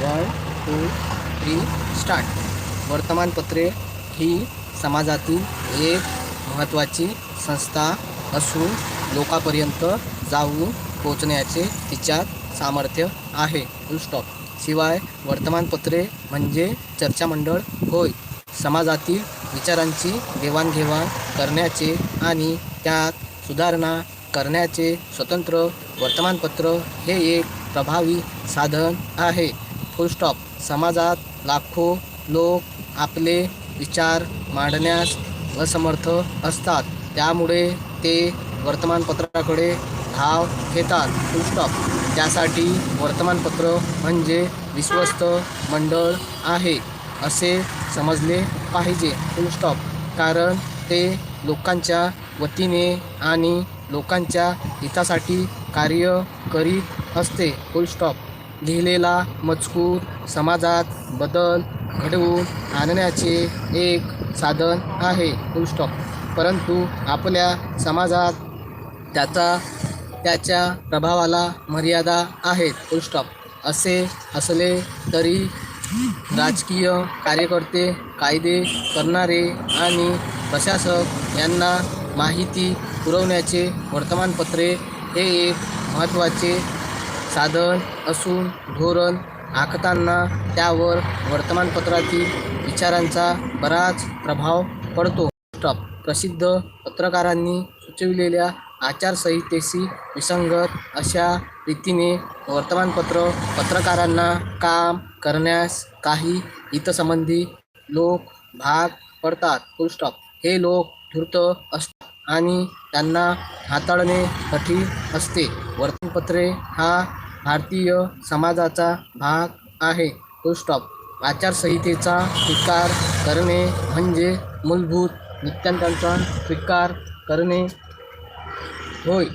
One two three start वर्तमानपत्रे ही समाजातील एक महत्त्वाची संस्था असून लोकांपर्यंत जाऊन पोचण्याचे तिच्यात सामर्थ्य आहे. स्टॉप शिवाय वर्तमानपत्रे म्हणजे चर्चामंडळ होय. समाजातील विचारांची देवाणघेवाण करण्याचे आणि त्यात सुधारणा करण्याचे स्वतंत्र वर्तमानपत्र हे एक प्रभावी साधन आहे. फुलस्टॉप समाजात लाखो लोक आपले विचार मांडण्यास असमर्थ असतात. त्यामुळे ते वर्तमानपत्राकडे धाव घेतात. फुलस्टॉप त्यासाठी वर्तमानपत्र म्हणजे विश्वस्त मंडळ आहे असे समजले पाहिजे. फुलस्टॉप कारण ते लोकांच्या वतीने आणि लोकांच्या हितासाठी कार्य करीत असते. फुलस्टॉप लिहिलेला मजकूर समाजात बदल घडवून आणण्याचे एक साधन आहे फुलस्टॉप परंतु आपल्या समाजात त्याचा त्याच्या प्रभावाला मर्यादा आहेत फुलस्टॉप असे असले तरी राजकीय कार्यकर्ते कायदे करणारे आणि प्रशासक यांना माहिती पुरवण्याचे वर्तमानपत्रे हे एक महत्त्वाचे साधन असून धोरण आखताना त्यावर वर्तमानपत्रातील विचारांचा बराच प्रभाव पडतो. स्टॉप. प्रसिद्ध पत्रकारांनी सुचविलेल्या आचारसंहितेशी विसंगत अशा रीतीने वर्तमानपत्र पत्रकारांना काम करण्यास काही हितसंबंधी लोक भाग पडतात. फुलस्टॉप हे लोक धूर्त असतात आणि त्यांना हाताळणे कठीण असते. वर्तमानपत्रे हा भारतीय समाजाचा भाग आहे. फुल स्टॉप आचारसंहितेचा स्वीकार करणे म्हणजे मूलभूत नित्यांचा स्वीकार करणे होय.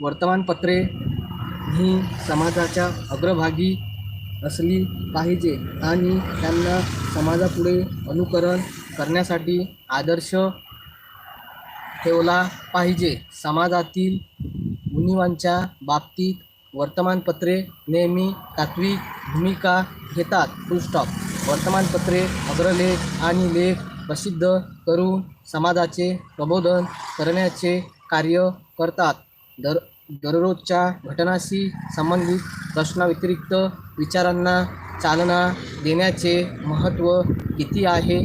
वर्तमानपत्रे ही समाजाच्या अग्रभागी असली पाहिजे आणि त्यांना समाजापुढे अनुकरण करण्यासाठी आदर्श ठेवला पाहिजे. समाजातील मुनिवांच्या बाबतीत वर्तमानपत्रे नेहमी तात्विक भूमिका घेतात. फुलस्टॉप वर्तमानपत्रे अग्रलेख आणि लेख प्रसिद्ध करून समाजाचे प्रबोधन करण्याचे कार्य करतात. दर दररोजच्या घटनाशी संबंधित प्रश्नाव्यतिरिक्त विचारांना चालना देण्याचे महत्त्व किती आहे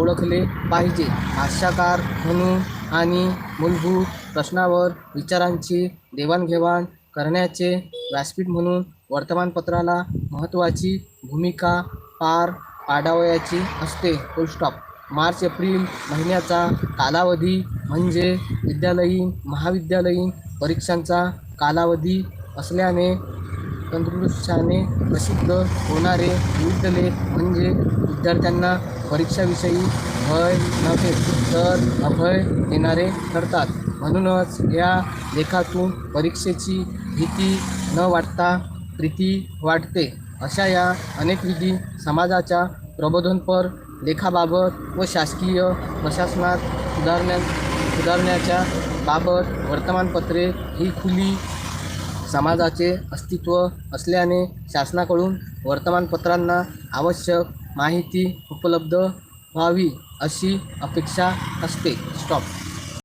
ओळखले पाहिजे. भाष्यकार म्हणून आणि मूलभूत प्रश्नावर विचारांची देवाणघेवाण करण्याचे व्यासपीठ म्हणून वर्तमानपत्राला महत्त्वाची भूमिका पार पाडावयाची असते. फुलस्टॉप मार्च एप्रिल महिन्याचा कालावधी म्हणजे विद्यालयीन महाविद्यालयीन परीक्षांचा कालावधी असल्याने तंदुरुस्ताने प्रसिद्ध होणारे विविध लेख म्हणजे विद्यार्थ्यांना परीक्षाविषयी भय नव्हे तर अभय देणारे ठरतात. म्हणूनच या लेखातून परीक्षेची भीती न वाटता प्रीती वाटते. अशा या अनेकविधी समाजाच्या प्रबोधनपर लेखाबाबत व शासकीय प्रशासनात सुधारण्या सुधारण्याच्या बाबत वर्तमानपत्रे ही खुली समाजाचे अस्तित्व असल्याने शासनाकडून वर्तमानपत्रांना आवश्यक माहिती उपलब्ध व्हावी अशी अपेक्षा असते. स्टॉप.